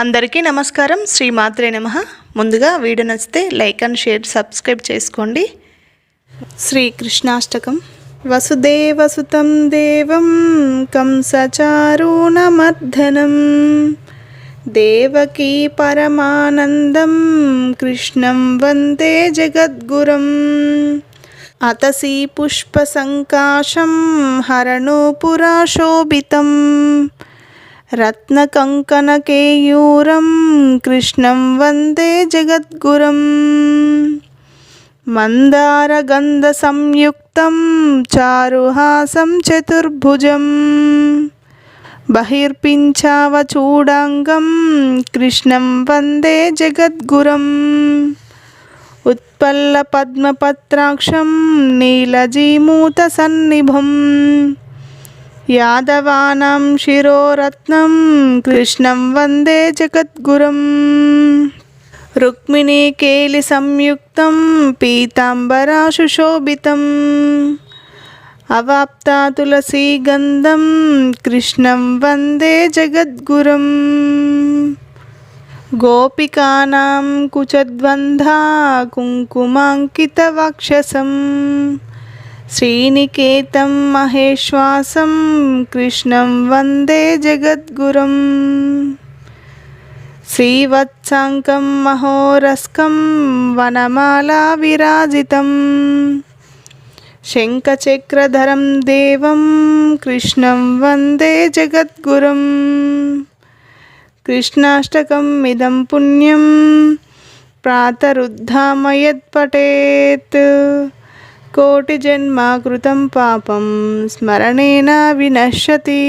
అందరికీ నమస్కారం. శ్రీ మాత్రే నమ. ముందుగా వీడియో నచ్చితే లైక్ అండ్ షేర్ సబ్స్క్రైబ్ చేసుకోండి. శ్రీ కృష్ణాష్టకం. వసుదేవసుతం దేవం కంసచారుణమర్ధనం. దేవకీ పరమానందం కృష్ణం వందే జగద్గురం. అతసి పుష్పసంకాశం హరణోపురాశోభితం రత్నకంకణకేయూరం కృష్ణం వందే జగద్గురం. మందారగంధసంయుక్తం చారుహాసం చతుర్భుజం. బహిర్పించావచూడాంగం కృష్ణం వందే జగద్గురం. ఉత్పల్లపద్మపత్రాక్షం నీలజీమూతసన్నిభం. यादवानां शिरोरत्नं कृष्णं वन्दे जगद्गुरुम् रुक्मिणीकेलिसंयुक्तं पीताम्बराशुशोभितम् अवाप्ता तुलसीगन्धं कृष्णं वन्दे जगद्गुरुम् गोपिकानां कुचद्वन्धा శ్రీనికేతం మహేశ్వాసం కృష్ణం వందే జగద్గురం. శ్రీవత్సాంకం మహోరస్కం వనమాలా విరాజితం. శంఖచక్రధరం దేవం కృష్ణం వందే జగద్గురం. కృష్ణాష్టకం ఇదం పుణ్యం ప్రాతరుద్ధామయత్పటేత్ కోటి జన్మ కృతం పాపం స్మరణేనా వినశ్యతి.